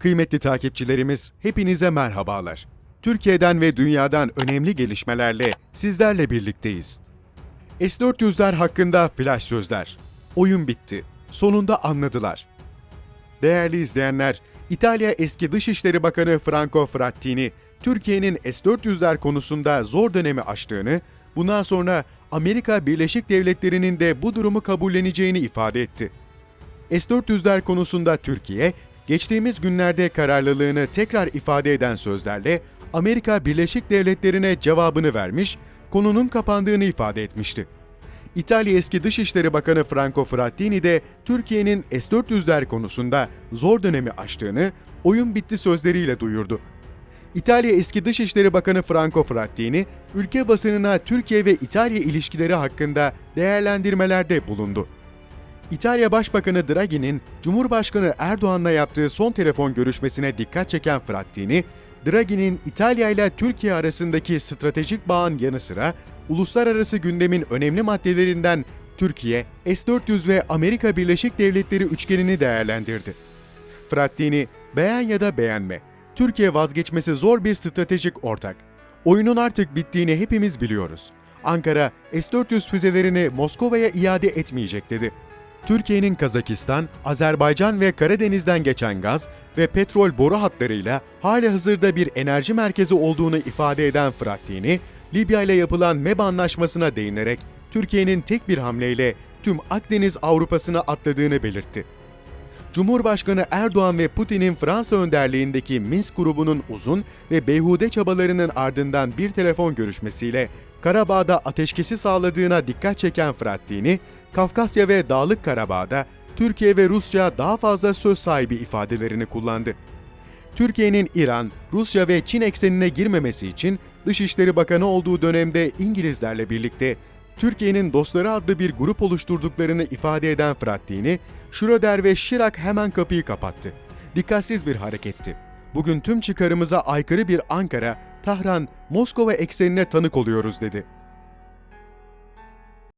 Kıymetli takipçilerimiz, hepinize merhabalar. Türkiye'den ve dünyadan önemli gelişmelerle sizlerle birlikteyiz. S-400'ler hakkında flash sözler. Oyun bitti. Sonunda anladılar. Değerli izleyenler, İtalya eski Dışişleri Bakanı Franco Frattini, Türkiye'nin S-400'ler konusunda zor dönemi aştığını, bundan sonra Amerika Birleşik Devletleri'nin de bu durumu kabulleneceğini ifade etti. S-400'ler konusunda Türkiye, geçtiğimiz günlerde kararlılığını tekrar ifade eden sözlerle Amerika Birleşik Devletleri'ne cevabını vermiş, konunun kapandığını ifade etmişti. İtalya eski Dışişleri Bakanı Franco Frattini de Türkiye'nin S-400'ler konusunda zor dönemi aştığını oyun bitti sözleriyle duyurdu. İtalya eski Dışişleri Bakanı Franco Frattini, ülke basınına Türkiye ve İtalya ilişkileri hakkında değerlendirmelerde bulundu. İtalya Başbakanı Draghi'nin Cumhurbaşkanı Erdoğan'la yaptığı son telefon görüşmesine dikkat çeken Frattini, Draghi'nin İtalya ile Türkiye arasındaki stratejik bağın yanı sıra uluslararası gündemin önemli maddelerinden Türkiye, S-400 ve Amerika Birleşik Devletleri üçgenini değerlendirdi. Frattini, beğen ya da beğenme, Türkiye vazgeçmesi zor bir stratejik ortak. Oyunun artık bittiğini hepimiz biliyoruz. Ankara, S-400 füzelerini Moskova'ya iade etmeyecek dedi. Türkiye'nin Kazakistan, Azerbaycan ve Karadeniz'den geçen gaz ve petrol boru hatlarıyla hali hazırda bir enerji merkezi olduğunu ifade eden Frattini, Libya ile yapılan MEB anlaşmasına değinerek Türkiye'nin tek bir hamleyle tüm Akdeniz Avrupa'sına atladığını belirtti. Cumhurbaşkanı Erdoğan ve Putin'in Fransa önderliğindeki Minsk grubunun uzun ve beyhude çabalarının ardından bir telefon görüşmesiyle Karabağ'da ateşkesi sağladığına dikkat çeken Frattini, Kafkasya ve Dağlık Karabağ'da Türkiye ve Rusya daha fazla söz sahibi ifadelerini kullandı. Türkiye'nin İran, Rusya ve Çin eksenine girmemesi için Dışişleri Bakanı olduğu dönemde İngilizlerle birlikte Türkiye'nin Dostları adlı bir grup oluşturduklarını ifade eden Frattini, Schröder ve Şirak hemen kapıyı kapattı. Dikkatsiz bir hareketti. Bugün tüm çıkarımıza aykırı bir Ankara, Tahran, Moskova eksenine tanık oluyoruz dedi.